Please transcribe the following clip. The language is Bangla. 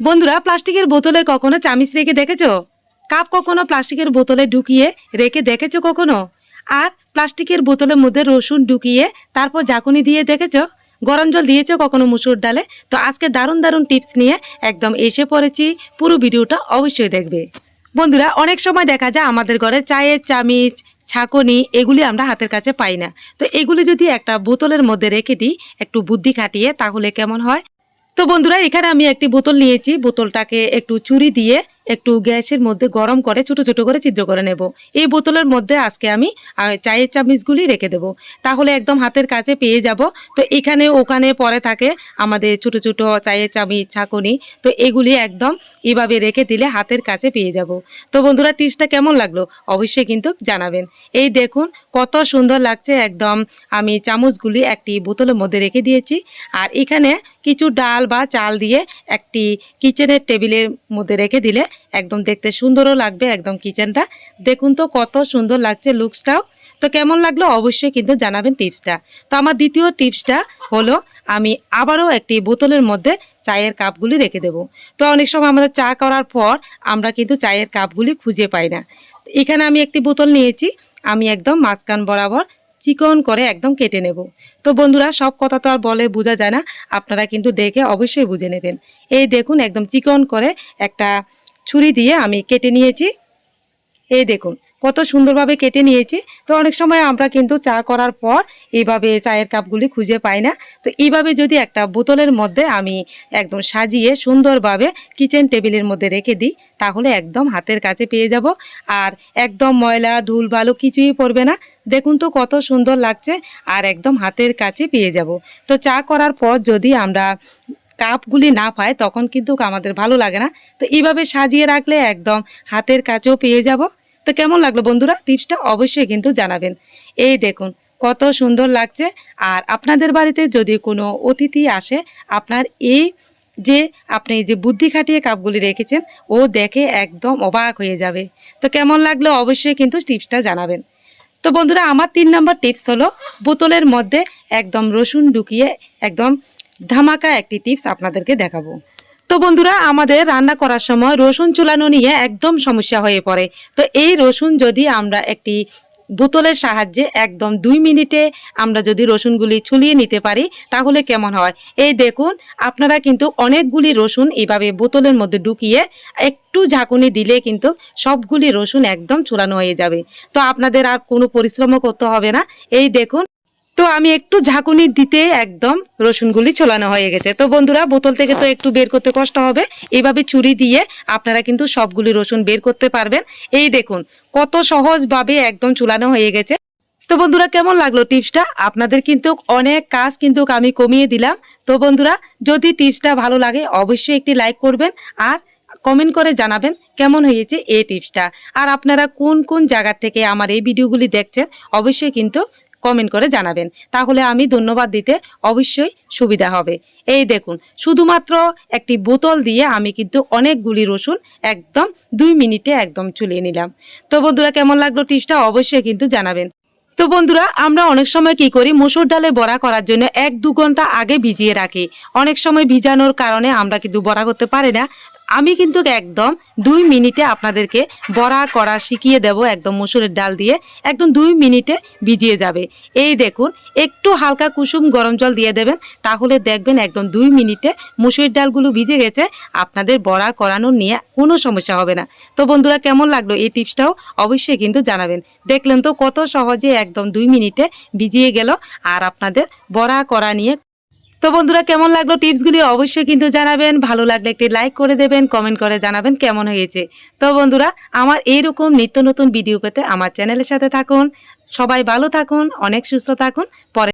বন্ধুরা, প্লাস্টিকের বোতলে কখনো চামিচ রেখে দেখেছ? কাপ কখনো প্লাস্টিকের বোতলে ঢুকিয়ে রেখে দেখেছ কখনো? আর প্লাস্টিকের বোতলের মধ্যে রসুন ঢুকিয়ে তারপর ঝাঁকুনি দিয়ে দেখেছ? গরম জল দিয়েছ কখনো মুসুর ডালে? তো আজকে দারুণ দারুণ টিপস নিয়ে একদম এসে পড়েছি। পুরো ভিডিওটা অবশ্যই দেখবে। বন্ধুরা, অনেক সময় দেখা যায় আমাদের ঘরে চায়ের চামিচ ছাকনি এগুলি আমরা হাতের কাছে পাই না। তো এগুলি যদি একটা বোতলের মধ্যে রেখে দিই, একটু বুদ্ধি খাটিয়ে তাহলে কেমন হয়? তো বন্ধুরা, এখানে আমি একটি বোতল নিয়েছি। বোতলটাকে একটু চুরি দিয়ে একটু গ্যাসের মধ্যে গরম করে, ছোট ছোট করে ছিদ্র করে নেব। এই বোতলের মধ্যে আজকে আমি চায়ের চামচগুলি রেখে দেব। তাহলে একদম হাতের কাছে পেয়ে যাব। তো এখানে, ওখানে পরে থাকে আমাদের ছোট ছোট চায়ের চামচ, ছাকনি। তো এগুলি একদম এভাবে রেখে দিলে হাতের কাছে পেয়ে যাব। তো বন্ধুরা টিপসটা কেমন লাগল অবশ্যই কিন্তু জানাবেন। এই দেখুন, কত সুন্দর লাগছে। একদম আমি চামচগুলি একটি বোতলের মধ্যে রেখে দিয়েছি। আর এখানে কিছু ডাল বা চাল দিয়ে একটি কিচেনের টেবিলের মধ্যে রেখে দিলে একদম দেখতে সুন্দরও লাগবে একদম কিচেনটা দেখুন তো কত সুন্দর লাগছে লুকসটাও তো কেমন লাগল অবশ্যই কিন্তু জানাবেন টিপসটা তো আমার দ্বিতীয় টিপসটা হলো, আমি আবারও একটি বোতলের মধ্যে চায়ের কাপগুলি রেখে দেব। তো অনেক সময় আমাদের চা করার পর আমরা কিন্তু চায়ের কাপগুলি খুঁজে পাই না। এখানে আমি একটি বোতল নিয়েছি, আমি একদম মাঝখান বরাবর চিকন করে একদম কেটে নেব। তো বন্ধুরা, সব কথা তো আর বলে বোঝা যায় না, আপনারা কিন্তু দেখে অবশ্যই বুঝে নেবেন। এই দেখুন, একদম চিকন করে একটা ছুরি দিয়ে আমি কেটে নিয়েছি। এই দেখুন কত সুন্দরভাবে কেটে নিয়েছি। তো অনেক সময় আমরা কিন্তু চা করার পর এইভাবে চায়ের কাপগুলি খুঁজে পাই না। তো এইভাবে যদি একটা বোতলের মধ্যে আমি একদম সাজিয়ে সুন্দরভাবে কিচেন টেবিলের মধ্যে রেখে দিই, তাহলে একদম হাতের কাছে পেয়ে যাব। আর একদম ময়লা, ধুল, বালু কিছুই পড়বে না। দেখুন তো কত সুন্দর লাগছে আর একদম হাতের কাছে পেয়ে যাব। তো চা করার পর যদি আমরা কাপগুলি না পাই, তখন কিন্তু আমাদের ভালো লাগে না। তো এইভাবে সাজিয়ে রাখলে একদম হাতের কাছেও পেয়ে যাব। তো কেমন লাগল বন্ধুরা? টিপসটা অবশ্যই কিন্তু জানাবেন। এই দেখুন, কত সুন্দর লাগছে। আর আপনাদের বাড়িতে যদি কোনো অতিথি আসে, আপনার এই যে আপনি যে বুদ্ধি খাটিয়ে কাপগুলি রেখেছেন, ও দেখে একদম অবাক হয়ে যাবে। তো কেমন লাগল অবশ্যই কিন্তু টিপসটা জানাবেন। তো বন্ধুরা, আমার তিন নম্বর টিপস হলো, বোতলের মধ্যে একদম রসুন ঢুকিয়ে একদম ধামাকা একটি টিপস আপনাদেরকে দেখাবো। তো বন্ধুরা, আমাদের রান্না করার সময় রসুন চুলানো নিয়ে একদম সমস্যা হয়ে পড়ে। তো এই রসুন যদি আমরা একটি বোতলের সাহায্যে একদম দুই মিনিটে আমরা যদি রসুনগুলি ছুলিয়ে নিতে পারি, তাহলে কেমন হয়? এই দেখুন, আপনারা কিন্তু অনেকগুলি রসুন এইভাবে বোতলের মধ্যে ঢুকিয়ে একটু ঝাঁকুনি দিলে কিন্তু সবগুলি রসুন একদম চুলানো হয়ে যাবে। তো আপনাদের আর কোনো পরিশ্রমও করতে হবে না। এই দেখুন তো আমি একটু ঝাঁকুনি দিতে একদম রসুনগুলি ছোলানো হয়ে গেছে। তো বন্ধুরা, বোতল থেকে তো একটু বের করতে কষ্ট হবে। এইভাবে ছুরি দিয়ে আপনারা কিন্তু সবগুলি রসুন বের করতে পারবেন। এই দেখুন, কত সহজভাবে একদম চুলানো হয়ে গেছে। তো বন্ধুরা, কেমন লাগল টিপসটা? আপনাদের কিন্তু অনেক কাজ কিন্তু আমি কমিয়ে দিলাম। তো বন্ধুরা, যদি টিপসটা ভালো লাগে, অবশ্যই একটি লাইক করবেন আর কমেন্ট করে জানাবেন কেমন হয়েছে এই টিপসটা। আর আপনারা কোন কোন জায়গা থেকে আমার এই ভিডিওগুলি দেখছেন, অবশ্যই কিন্তু কমেন্ট করে জানাবেন। তাহলে আমি ধন্যবাদ দিতে অবশ্যই সুবিধা হবে। এই দেখুন, শুধুমাত্র একটি বোতল দিয়ে আমি কিন্তু অনেকগুলি রসুন একদম দুই মিনিটে একদম চুলিয়ে নিলাম। তো বন্ধুরা, কেমন লাগল টিপসটা অবশ্যই কিন্তু জানাবেন। তো বন্ধুরা, আমরা অনেক সময় কি করি, মসুর ডালে বড়া করার জন্য এক দু ঘণ্টা আগে ভিজিয়ে রাখি। অনেক সময় ভিজানোর কারণে আমরা কিন্তু বড়া করতে পারি না আমি কিন্তু একদম দুই মিনিটে আপনাদেরকে বড়া করা শিখিয়ে দেব একদম মসুরের ডাল দিয়ে। একদম দুই মিনিটে ভিজিয়ে যাবে। এই দেখুন, একটু হালকা কুসুম গরম জল দিয়ে দেবেন, তাহলে দেখবেন একদম দুই মিনিটে মুসুরির ডালগুলো ভিজে গেছে। আপনাদের বড়া করানো নিয়ে কোনো সমস্যা হবে না। তো বন্ধুরা, কেমন লাগল এই টিপসটাও অবশ্যই কিন্তু জানাবেন। দেখলেন তো কত সহজে একদম দুই মিনিটে ভিজিয়ে গেল। আর আপনাদের বড়া করা নিয়ে তো বন্ধুরা, কেমন লাগল টিপসগুলি অবশ্যই কিন্তু জানাবেন। ভালো লাগলে একটি লাইক করে দেবেন, কমেন্ট করে জানাবেন কেমন হয়েছে। তো বন্ধুরা, আমার এইরকম নিত্য নতুন ভিডিও পেতে আমার চ্যানেলের সাথে থাকুন। সবাই ভালো থাকুন, অনেক সুস্থ থাকুন। পরে